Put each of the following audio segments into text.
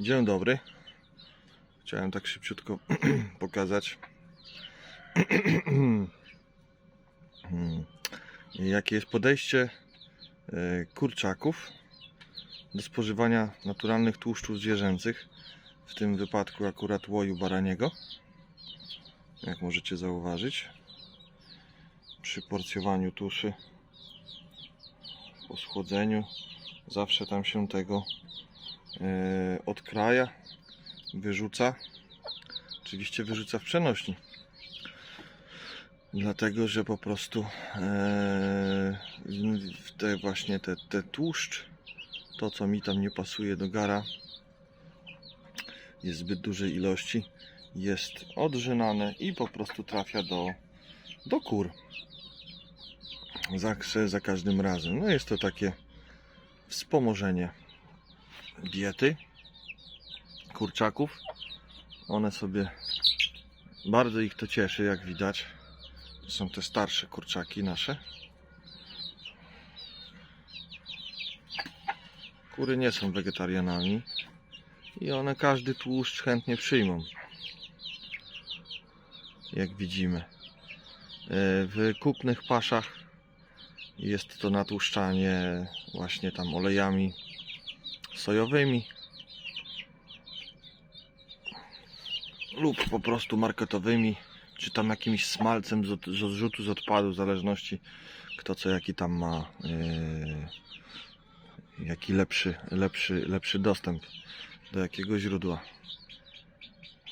Dzień dobry. Chciałem tak szybciutko pokazać, jakie jest podejście e, kurczaków do spożywania naturalnych tłuszczów zwierzęcych, w tym wypadku akurat łoju baraniego, jak możecie zauważyć. Przy porcjowaniu tuszy, po schłodzeniu, zawsze tam się tego odkraja, wyrzuca. Oczywiście wyrzuca w przenośni. Dlatego, że po prostu e, te właśnie te, te tłuszcz, to co mi tam nie pasuje do gara, jest zbyt dużej ilości, jest odrzynane i po prostu trafia do, do kur. Za każdym razem. No jest to takie wspomożenie diety kurczaków. One sobie bardzo ich to cieszy, jak widać. To są te starsze kurczaki nasze. Kury nie są wegetarianami i one każdy tłuszcz chętnie przyjmą. Jak widzimy. E, W kupnych paszach jest to natłuszczanie właśnie tam olejami sojowymi lub po prostu marketowymi, czy tam jakimś smalcem z, od, z odrzutu z odpadu, w zależności kto co jaki tam ma yy, jaki lepszy, lepszy, lepszy dostęp do jakiego źródła.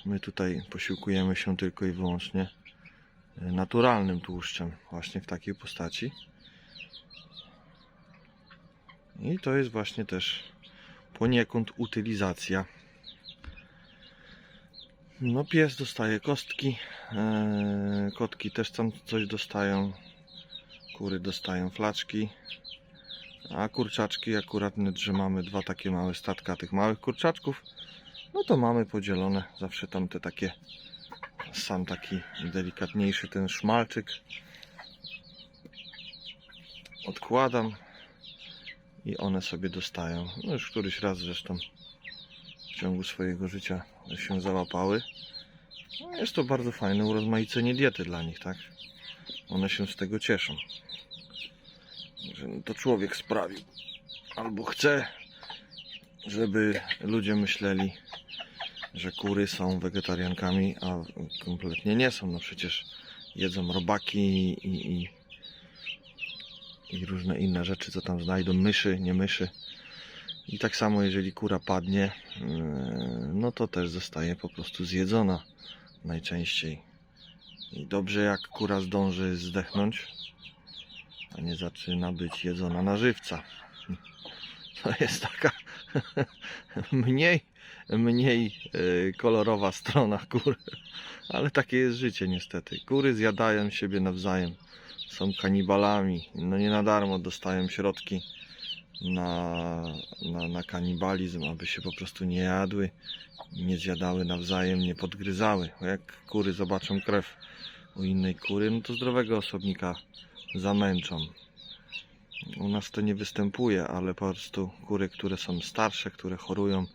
My tutaj posiłkujemy się tylko i wyłącznie yy, naturalnym tłuszczem, właśnie w takiej postaci. I to jest właśnie też poniekąd utylizacja. No pies dostaje kostki, eee, kotki też tam coś dostają, kury dostają flaczki, a kurczaczki akurat my trzymamy dwa takie małe statka tych małych kurczaczków, no to mamy podzielone zawsze tam te takie, sam taki delikatniejszy ten szmalczyk. Odkładam i one sobie dostają. No już któryś raz zresztą w ciągu swojego życia się załapały. No jest to bardzo fajne urozmaicenie diety dla nich, tak? One się z tego cieszą. To człowiek sprawił. Albo chce, żeby ludzie myśleli, że kury są wegetariankami, a kompletnie nie są. No przecież jedzą robaki i, i, i różne inne rzeczy, co tam znajdą, myszy, nie myszy. I tak samo, jeżeli kura padnie, yy, no to też zostaje po prostu zjedzona najczęściej. I dobrze, jak kura zdąży zdechnąć, a nie zaczyna być jedzona na żywca. To jest taka mniej, mniej yy, kolorowa strona kur, ale takie jest życie niestety. Kury zjadają siebie nawzajem, są kanibalami, no nie na darmo dostają środki na, na, na kanibalizm, aby się po prostu nie jadły, nie zjadały nawzajem, nie podgryzały. Jak kury zobaczą krew u innej kury, no to zdrowego osobnika zamęczą. U nas to nie występuje, ale po prostu kury, które są starsze, które chorują,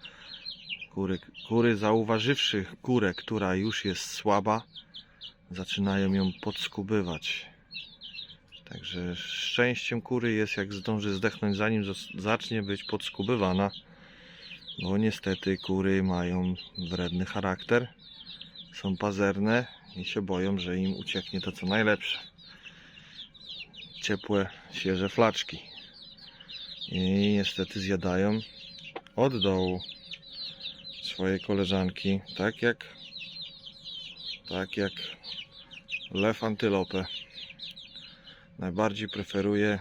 kury, kury zauważywszy kurę, która już jest słaba, zaczynają ją podskubywać. Także szczęściem kury jest, jak zdąży zdechnąć, zanim zacznie być podskubywana. Bo niestety kury mają wredny charakter, są pazerne i się boją, że im ucieknie to co najlepsze. Ciepłe, świeże flaczki. I niestety zjadają od dołu swoje koleżanki, tak jak tak jak lew antylopę najbardziej preferuje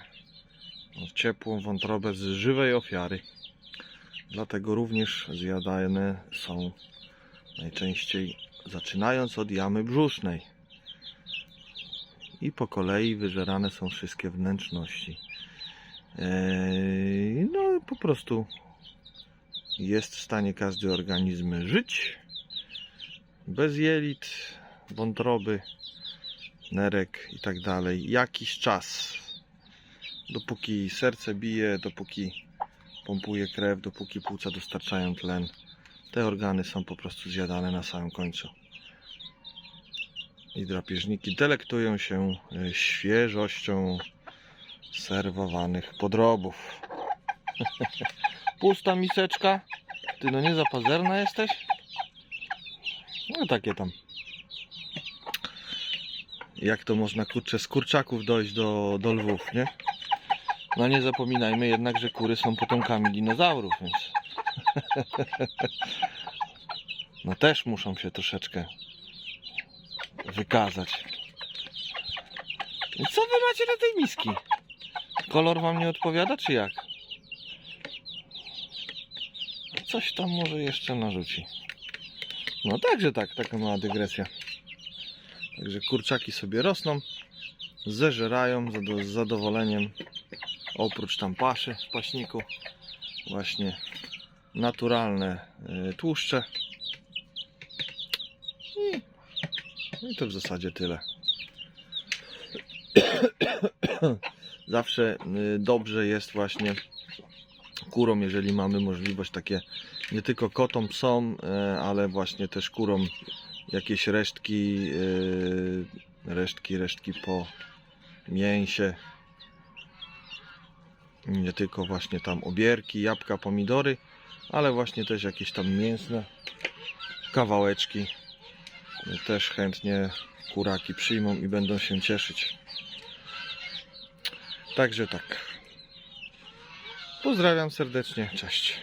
ciepłą wątrobę z żywej ofiary. Dlatego również zjadane są najczęściej zaczynając od jamy brzusznej. I po kolei wyżerane są wszystkie wnętrzności. Eee, no po prostu jest w stanie każdy organizm żyć bez jelit, wątroby, nerek i tak dalej jakiś czas. Dopóki serce bije, dopóki pompuje krew, dopóki płuca dostarczają tlen, te organy są po prostu zjadane na samym końcu. I drapieżniki delektują się e, świeżością serwowanych podrobów. Pusta miseczka. Ty no nie za pazerna jesteś? No takie tam. Jak to można kurczę z kurczaków dojść do, do lwów, nie? No nie zapominajmy jednak, że kury są potomkami dinozaurów, więc. No też muszą się troszeczkę wykazać. I co wy macie na tej miski? Kolor wam nie odpowiada, czy jak? Coś tam może jeszcze narzuci. No także tak, taka mała dygresja. Także kurczaki sobie rosną, zeżerają z zadowoleniem. Oprócz tam paszy w paśniku, właśnie naturalne y, tłuszcze. I, I to w zasadzie tyle. Zawsze y, dobrze jest właśnie kurom, jeżeli mamy możliwość takie nie tylko kotom, psom, y, ale właśnie też kurom jakieś resztki, y, resztki, resztki po mięsie. Nie tylko właśnie tam obierki, jabłka, pomidory, ale właśnie też jakieś tam mięsne kawałeczki. Też chętnie kuraki przyjmą i będą się cieszyć. Także tak. Pozdrawiam serdecznie. Cześć.